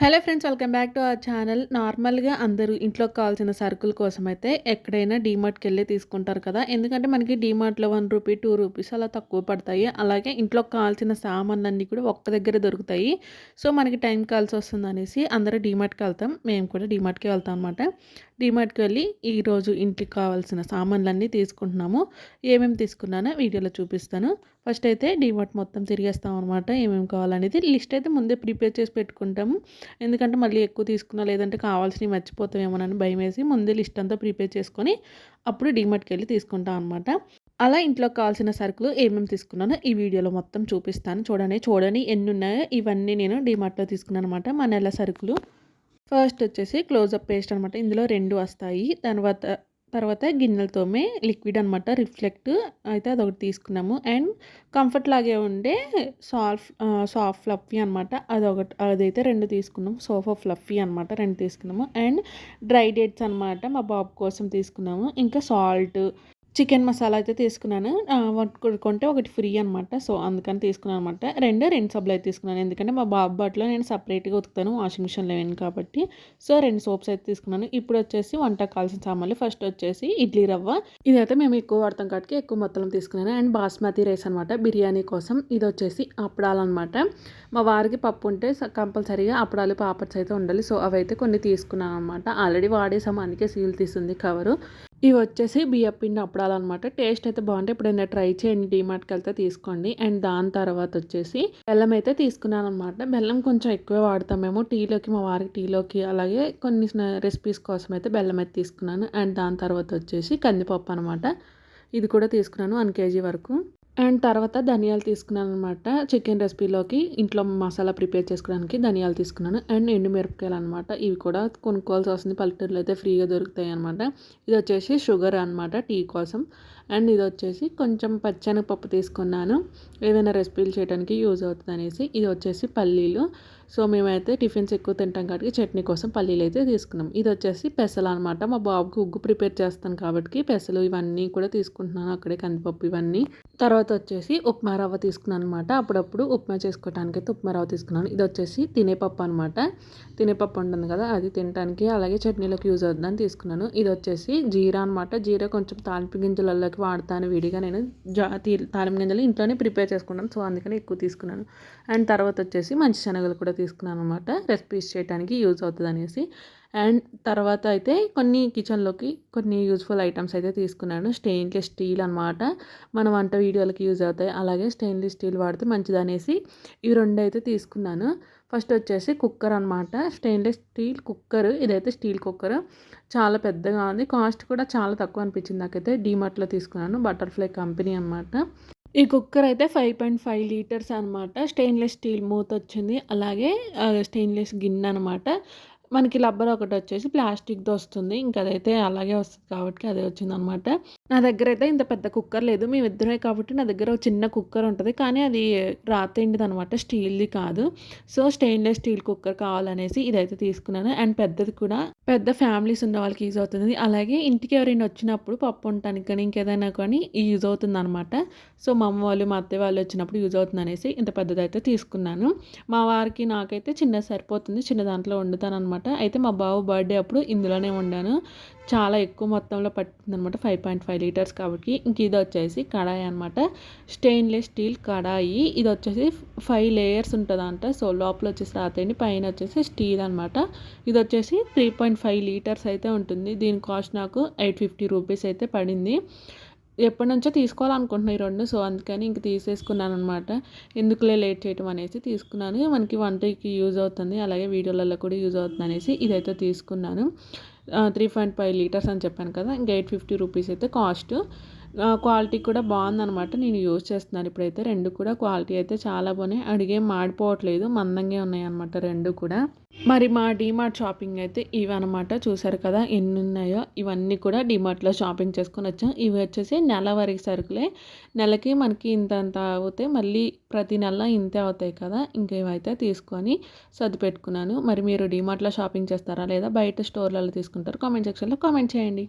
Hello friends welcome back to our channel. నార్మల్గా అందరూ ఇంట్లోకి కావాల్సిన సరుకుల కోసం అయితే ఎక్కడైనా డీమార్ట్కి వెళ్ళి తీసుకుంటారు కదా. ఎందుకంటే మనకి డీమార్ట్లో వన్ రూపీ టూ రూపీస్ అలా తక్కువ పడతాయి. అలాగే ఇంట్లోకి కావాల్సిన సామాన్లు అన్నీ కూడా ఒక్క దగ్గర దొరుకుతాయి. సో మనకి టైం కాల్సి వస్తుంది అనేసి అందరూ డీమార్ట్కి వెళ్తాం. మేము కూడా డీమార్ట్కి వెళ్తాం అనమాట డీమార్ట్కి వెళ్ళి ఈరోజు ఇంటికి కావాల్సిన సామాన్లన్నీ తీసుకుంటున్నాము. ఏమేమి తీసుకున్నానో వీడియోలో చూపిస్తాను. ఫస్ట్ అయితే డీమార్ట్ మొత్తం తిరిగేస్తాం అనమాట ఏమేమి కావాలనేది. లిస్ట్ అయితే ముందే ప్రిపేర్ చేసి పెట్టుకుంటాము. ఎందుకంటే మళ్ళీ ఎక్కువ తీసుకున్నా లేదంటే కావాల్సినవి మర్చిపోతామేమోనని భయం వేసి ముందే లిస్ట్ అంతా ప్రిపేర్ చేసుకొని అప్పుడు డీమార్ట్కి వెళ్ళి తీసుకుంటాం అనమాట అలా ఇంట్లో కావాల్సిన సరుకులు ఏమేమి తీసుకున్నానో ఈ వీడియోలో మొత్తం చూపిస్తాను. చూడండి చూడని ఎన్ని ఉన్నాయో. ఇవన్నీ నేను డిమార్ట్లో తీసుకున్నాను అనమాట మన నెల సరుకులు. ఫస్ట్ వచ్చేసి క్లోజప్ పేస్ట్ అనమాట ఇందులో రెండు వస్తాయి. తర్వాత తర్వాత గిన్నెలతోమే లిక్విడ్ అనమాట రిఫ్లెక్ట్ అయితే అదొకటి తీసుకున్నాము. అండ్ కంఫర్ట్ లాగే ఉండే సాఫ్ట్ సాఫ్ట్ ఫ్లఫీ అనమాట అదొకటి అదైతే రెండు తీసుకున్నాము. సోఫా ఫ్లఫీ అనమాట రెండు తీసుకున్నాము. అండ్ డ్రై డేట్స్ అనమాట మా బాబు కోసం తీసుకున్నాము. ఇంకా సాల్ట్ చికెన్ మసాలా అయితే తీసుకున్నాను. కొంటే ఒకటి ఫ్రీ అనమాట సో అందుకని తీసుకున్నాను అనమాట రెండు రెండు సబ్బులు అయితే తీసుకున్నాను. ఎందుకంటే మా బాబు బట్టలో నేను సపరేట్గా ఉతుకుతాను. వాషింగ్ మిషన్లో లేవని కాబట్టి. సో రెండు సోప్స్ అయితే తీసుకున్నాను. ఇప్పుడు వచ్చేసి వంట కావాల్సిన సామాన్లు. ఫస్ట్ వచ్చేసి ఇడ్లీ రవ్వ. ఇదైతే మేము ఎక్కువ వాడతాం కాబట్టి ఎక్కువ మొత్తం తీసుకున్నాను. అండ్ బాస్మతి రైస్ అనమాట బిర్యానీ కోసం. ఇది వచ్చేసి అప్పడాలు అనమాట మా వారికి పప్పు ఉంటే కంపల్సరీగా అప్పడాలు పాపడ్స్ అయితే ఉండాలి. సో అవైతే కొన్ని తీసుకున్నాను అనమాట ఆల్రెడీ వాడేసాము. అందుకే సీల్ తీసింది కవరు. ఇవి వచ్చేసి బియ్యం పిండి అప్పడాలన్నమాట. టేస్ట్ అయితే బాగుంటే ఎప్పుడైనా ట్రై చేయండి డీమార్ట్కి వెళ్తే తీసుకోండి. అండ్ దాని తర్వాత వచ్చేసి బెల్లం అయితే తీసుకున్నాను అనమాట బెల్లం కొంచెం ఎక్కువ వాడతామేమో టీలోకి మా వారికి టీలోకి అలాగే కొన్ని రెసిపీస్ కోసం అయితే బెల్లం అయితే తీసుకున్నాను. అండ్ దాని తర్వాత వచ్చేసి కందిపప్పు అనమాట ఇది కూడా తీసుకున్నాను వన్ కేజీ వరకు. అండ్ తర్వాత ధనియాలు తీసుకున్నాను అనమాట చికెన్ రెసిపీలోకి ఇంట్లో మసాలా ప్రిపేర్ చేసుకోవడానికి ధనియాలు తీసుకున్నాను. అండ్ ఎండు మిరపకాయలు అనమాట ఇవి కూడా కొనుక్కోవాల్సి వస్తుంది. పల్లెటూరులో అయితే ఫ్రీగా దొరుకుతాయి అనమాట ఇది వచ్చేసి షుగర్ అనమాట టీ కోసం. అండ్ ఇది వచ్చేసి కొంచెం పచ్చనపప్పు తీసుకున్నాను. ఏదైనా రెసిపీలు చేయడానికి యూజ్ అవుతుంది అనేసి. ఇది వచ్చేసి పల్లీలు. సో మేమైతే టిఫిన్స్ ఎక్కువ తింటాం కాబట్టి చట్నీ కోసం పల్లీలు అయితే తీసుకున్నాం. ఇది వచ్చేసి పెసలు అనమాట మా బాబుకి ఉగ్గు ప్రిపేర్ చేస్తాను కాబట్టి పెసలు ఇవన్నీ కూడా తీసుకుంటున్నాను. అక్కడే కందిపప్పు ఇవన్నీ. తర్వాత వచ్చేసి ఉప్మా రవ్వ తీసుకున్నాను అనమాట అప్పుడప్పుడు ఉప్మా చేసుకోవడానికి అయితే ఉప్మా రవ్వ తీసుకున్నాను. ఇది వచ్చేసి తినేపప్పు అనమాట తినేపప్పు ఉంటుంది కదా అది తినడానికి అలాగే చట్నీలోకి యూజ్ అవుతుందని తీసుకున్నాను. ఇది వచ్చేసి జీరా అనమాట జీరా కొంచెం తాలింపు గింజలలోకి వాడతాను విడిగా. నేను జా తాలింపు గింజలు ఇంట్లోనే ప్రిపేర్ చేసుకున్నాను సో అందుకని ఎక్కువ తీసుకున్నాను. అండ్ తర్వాత వచ్చేసి మంచి శనగలు కూడా తీసుకున్నాను అనమాట రెసిపీస్ చేయడానికి యూజ్ అవుతుంది అనేసి అండ్ తర్వాత అయితే కొన్ని కిచెన్లోకి కొన్ని యూజ్ఫుల్ ఐటమ్స్ అయితే తీసుకున్నాను. స్టెయిన్లెస్ స్టీల్ అనమాట మన వంట వీడియోలకి యూజ్ అవుతాయి. అలాగే స్టెయిన్లెస్ స్టీల్ వాడితే మంచిది అనేసి ఈ రెండు అయితే తీసుకున్నాను. ఫస్ట్ వచ్చేసి కుక్కర్ అనమాట స్టెయిన్లెస్ స్టీల్ కుక్కర్ ఇదైతే స్టీల్ కుక్కర్ చాలా పెద్దగా ఉంది. కాస్ట్ కూడా చాలా తక్కువ అనిపించింది నాకైతే. డీమార్ట్లో తీసుకున్నాను. బటర్ఫ్లై కంపెనీ అనమాట ఈ కుక్కర్ అయితే ఫైవ్ పాయింట్ ఫైవ్ లీటర్స్ అనమాట స్టెయిన్లెస్ స్టీల్ మూత వచ్చింది అలాగే స్టెయిన్లెస్ గిన్నె అనమాట మనకి లబ్బర్ ఒకటి వచ్చేసి ప్లాస్టిక్ది వస్తుంది. ఇంకా అదైతే అలాగే వస్తుంది కాబట్టి అదే వచ్చిందనమాట. నా దగ్గర అయితే ఇంత పెద్ద కుక్కర్ లేదు. మేము ఇద్దరే కాబట్టి నా దగ్గర ఒక చిన్న కుక్కర్ ఉంటుంది. కానీ అది రాతేంటిది అనమాట స్టీల్ది కాదు. సో స్టెయిన్లెస్ స్టీల్ కుక్కర్ కావాలనేసి ఇదైతే తీసుకున్నాను. అండ్ పెద్దది కూడా. పెద్ద ఫ్యామిలీస్ ఉన్న వాళ్ళకి యూజ్ అవుతుంది. అలాగే ఇంటికి ఎవరైనా వచ్చినప్పుడు పప్పు ఉండటానికి కానీ ఇంకేదైనా కానీ యూజ్ అవుతుంది అనమాట సో మా అమ్మ వాళ్ళు మా అత్తయ్య వాళ్ళు వచ్చినప్పుడు యూజ్ అవుతుంది అనేసి ఇంత పెద్దదైతే తీసుకున్నాను. మా వారికి నాకైతే చిన్న సరిపోతుంది. చిన్న దాంట్లో వండుతాను అనమాట అనమాట. అయితే మా బావ బర్త్డే అప్పుడు ఇందులోనే వండాను. చాలా ఎక్కువ మొత్తంలో పట్టిందనమాట ఫైవ్ పాయింట్ ఫైవ్ లీటర్స్ కాబట్టి. ఇంక ఇది వచ్చేసి కడాయి అనమాట. స్టెయిన్లెస్ స్టీల్ కడాయి. ఇది వచ్చేసి ఫైవ్ లేయర్స్ ఉంటుందంట. సో లోపల వచ్చేసి రాతండి పైన వచ్చేసి స్టీల్ అనమాట. ఇది వచ్చేసి త్రీ పాయింట్ ఫైవ్ లీటర్స్ అయితే ఉంటుంది. దీని కాస్ట్ నాకు ఎయిట్ ఫిఫ్టీ రూపీస్ అయితే పడింది. ఎప్పటి నుంచో తీసుకోవాలనుకుంటున్నాను ఈ రెండు సో అందుకని ఇంక తీసేసుకున్నాను అనమాట ఎందుకులే లేట్ చేయటం అనేసి తీసుకున్నాను. మనకి వంటకి యూజ్ అవుతుంది. అలాగే వీడియోలలో కూడా యూజ్ అవుతుంది అనేసి ఇదైతే తీసుకున్నాను. త్రీ పాయింట్ ఫైవ్ లీటర్స్ అని చెప్పాను కదా ఇంకా ఎయిట్ ఫిఫ్టీ రూపీస్ అయితే కాస్ట్. క్వాలిటీ కూడా బాగుందనమాట నేను యూజ్ చేస్తున్నాను ఇప్పుడైతే. రెండు కూడా క్వాలిటీ అయితే చాలా బాగున్నాయి. అడిగే మాడిపోవట్లేదు. మందంగా ఉన్నాయి అనమాట రెండు కూడా. మరి మా డీమార్ట్ షాపింగ్ అయితే ఇవి అనమాట చూసారు కదా ఎన్ని ఉన్నాయో ఇవన్నీ కూడా డీమార్ట్లో షాపింగ్ చేసుకొని వచ్చాం. ఇవి వచ్చేసి నెల వరకు సరుకులే. నెలకి మనకి ఇంత అంత అవుతాయి. మళ్ళీ ప్రతి నెల ఇంతే అవుతాయి కదా. ఇంకా ఇవైతే తీసుకొని సర్ది పెట్టుకున్నాను మరి మీరు డీమార్ట్లో షాపింగ్ చేస్తారా లేదా బయట స్టోర్లలో తీసుకుంటారు? కామెంట్ సెక్షన్లో కామెంట్ చేయండి.